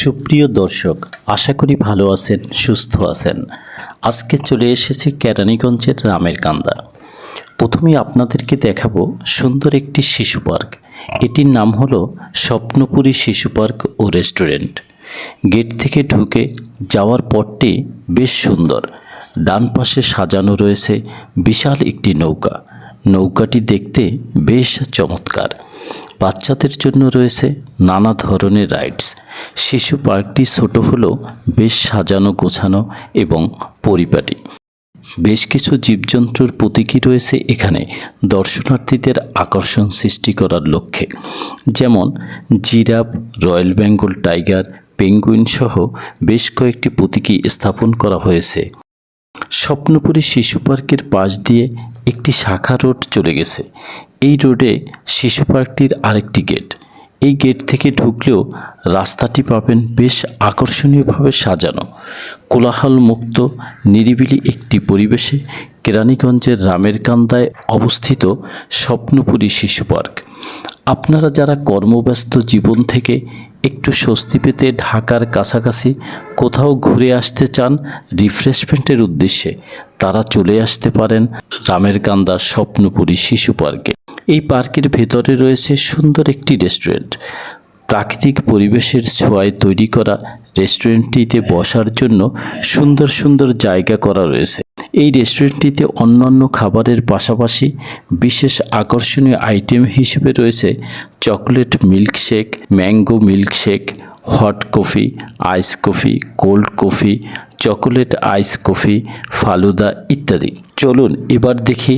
সুপ্রিয় দর্শক, আশা করি ভালো আছেন, সুস্থ আছেন। আজকে চলে এসেছি কেরানীগঞ্জের রামের কান্দা। প্রথমে আপনাদেরকে দেখাবো সুন্দর একটি শিশু পার্ক। এটির নাম হলো স্বপ্নপুরী শিশু পার্ক ও রেস্টুরেন্ট। গেট থেকে ঢুকে যাওয়ার পথটি বেশ সুন্দর। ডান পাশে সাজানো রয়েছে বিশাল একটি নৌকা। নৌকাটি দেখতে বেশ চমৎকার। বাচ্চাদের জন্য রয়েছে নানা ধরনের রাইডস। শিশু পার্কটি ছোট হলেও বেশ সাজানো, গোছানো এবং পরিপাটি। বেশ কিছু জীবজন্তুর প্রতীকী রয়েছে এখানে দর্শনার্থীদের আকর্ষণ সৃষ্টি করার লক্ষ্যে। যেমন giraffe, royal Bengal tiger, penguin সহ বেশ কয়েকটি প্রতীকী স্থাপন করা হয়েছে। স্বপ্নপুরী শিশু পার্কের পাশ দিয়ে একটি শাখা রোড চলে গেছে। এই রোডে শিশু পার্কটির আরেকটি গেট। এই গেট থেকে ঢুকলেও রাস্তাটি পাবেন বেশ আকর্ষণীয়ভাবে সাজানো। কোলাহল মুক্ত নিরিবিলি একটি পরিবেশে কেরানীগঞ্জের রামের কান্দায় অবস্থিত স্বপ্নপুরী শিশু পার্ক। আপনারা যারা কর্মব্যস্ত জীবন থেকে একটু স্বস্তি পেতে ঢাকার কাছাকাছি কোথাও ঘুরে আসতে চান রিফ্রেশমেন্টের উদ্দেশ্যে, তারা চলে আসতে পারেন রামের কান্দা স্বপ্নপুরী শিশু পার্কে। এই পার্কের ভেতরে রয়েছে সুন্দর একটি রেস্টুরেন্ট। প্রাকৃতিক পরিবেশের ছোঁয়ায় তৈরি করা রেস্টুরেন্টটিতে বসার জন্য সুন্দর সুন্দর জায়গা করা রয়েছে। এই রেস্টুরেন্টটিতে অন্যান্য খাবারের পাশাপাশি বিশেষ আকর্ষণীয় আইটেম হিসেবে রয়েছে chocolate milkshake, mango milkshake, hot coffee, ice coffee, cold coffee, chocolate ice coffee, falooda ইত্যাদি। চলুন এবার দেখি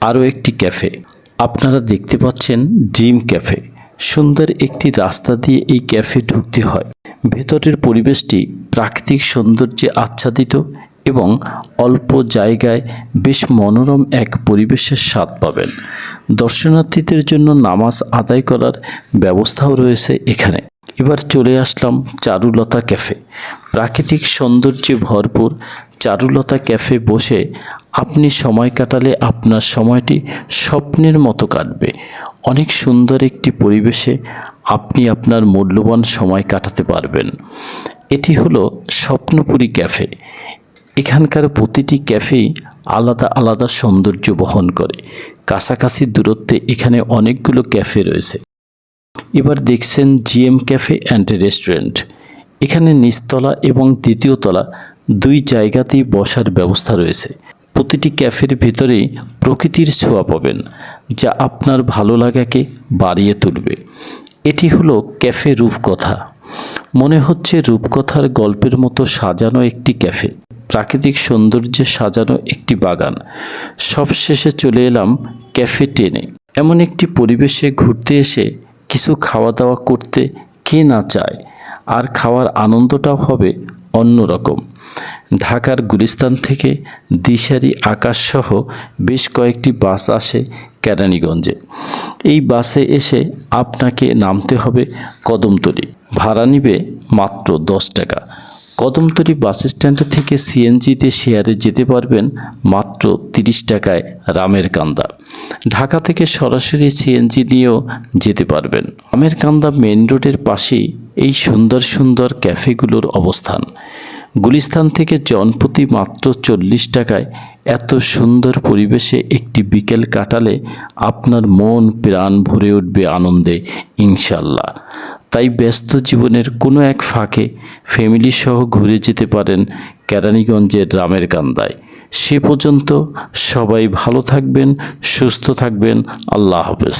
আরও একটি ক্যাফে। আপনারা দেখতে পাচ্ছেন ড্রিম ক্যাফে। সুন্দর একটি রাস্তা দিয়ে এই ক্যাফে ঢুকতে হয়। ভেতরের পরিবেশটি প্রাকৃতিক সৌন্দর্যে আচ্ছাদিত এবং অল্প জায়গায় বেশ মনোরম এক পরিবেশের স্বাদ পাবেন। দর্শনার্থীদের জন্য নামাজ আদায় করার ব্যবস্থাও রয়েছে এখানে। এবার চলে আসলাম চারুলতা ক্যাফে। প্রাকৃতিক সৌন্দর্যে ভরপুর চারুলতা ক্যাফে বসে আপনি সময় কাটালে আপনার সময়টি স্বপ্নের মতো কাটবে। অনেক সুন্দর একটি পরিবেশে আপনি আপনার মূল্যবান সময় কাটাতে পারবেন। এটি হলো স্বপ্নপুরী ক্যাফে। এখানকার প্রতিটি ক্যাফেই আলাদা আলাদা সৌন্দর্য বহন করে। কাছাকাছি দূরত্বে এখানে অনেকগুলো ক্যাফে রয়েছে। এবার দেখছেন জিএম ক্যাফে অ্যান্ড রেস্টুরেন্ট। এখানে নিচতলা এবং দ্বিতীয় তলা দুই জায়গাতেই বসার ব্যবস্থা রয়েছে। প্রতিটি ক্যাফের ভিতরেই প্রকৃতির ছোঁয়া পাবেন, যা আপনার ভালো লাগাকে বাড়িয়ে তুলবে। এটি হলো ক্যাফে রূপকথা। মনে হচ্ছে রূপকথার গল্পের মতো সাজানো একটি ক্যাফে, প্রাকৃতিক সৌন্দর্যে সাজানো একটি বাগান। সবশেষে চলে এলাম ক্যাফে টেনে। এমন একটি পরিবেশে ঘুরতে এসে কিছু খাওয়া দাওয়া করতে কে না চায়, আর খাওয়ার আনন্দটাও হবে অন্যরকম। ঢাকার গুলিস্তান থেকে দিশারি আকাশসহ বেশ কয়েকটি বাস আসে কেরানীগঞ্জে। এই বাসে এসে আপনাকে নামতে হবে কদমতলি। ভাড়া নিবে মাত্র দশ টাকা। কদমতলি বাস স্ট্যান্ড থেকে সিএনজিতে শেয়ারে যেতে পারবেন মাত্র তিরিশ টাকায় রামের কান্দা। ঢাকা থেকে সরাসরি সিএনজি নিয়েও যেতে পারবেন। রামের কান্দা মেন রোডের পাশেই এই সুন্দর সুন্দর ক্যাফেগুলোর অবস্থান। গুলিস্তান থেকে জনপ্রতি মাত্র চল্লিশ টাকায় এত সুন্দর পরিবেশে একটি বিকেল কাটালে আপনার মন, প্রাণ ভরে উঠবে আনন্দে ইনশাল্লাহ তাই ব্যস্ত জীবনের কোনো এক ফাঁকে ফ্যামিলি সহ ঘুরে যেতে পারেন কেরানীগঞ্জের রামের কান্দায়। সে পর্যন্ত সবাই ভালো থাকবেন, সুস্থ থাকবেন। আল্লাহ হাফেজ।